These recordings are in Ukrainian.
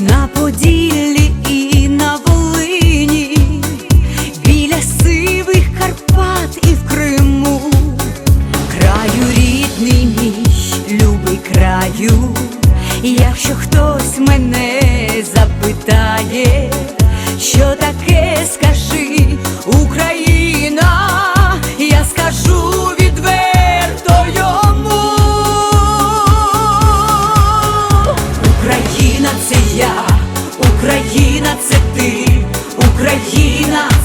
на Поділлі і на Волині, біля сивих Карпат і в Криму, краю рідний мій, любий краю, якщо хтось мене запитає, що таке скажи Україна.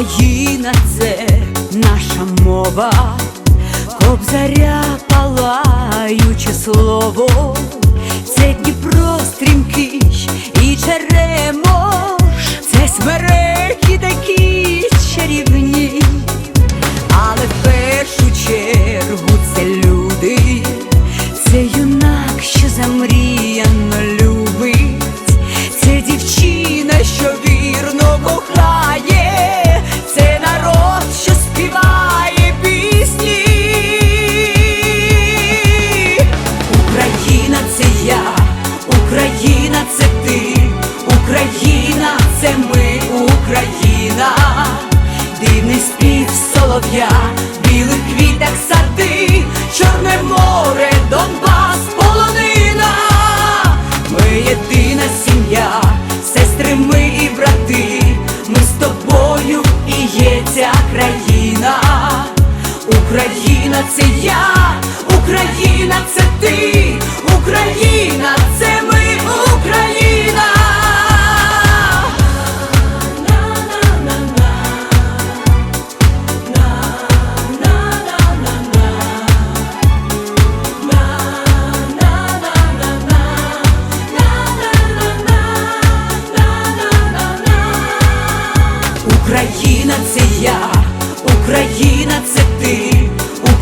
Україна це наша мова, кобзаря палаюче ця країна. Україна це я, Україна це ти,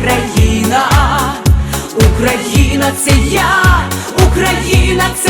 є ця країна. Україна це я, Україна це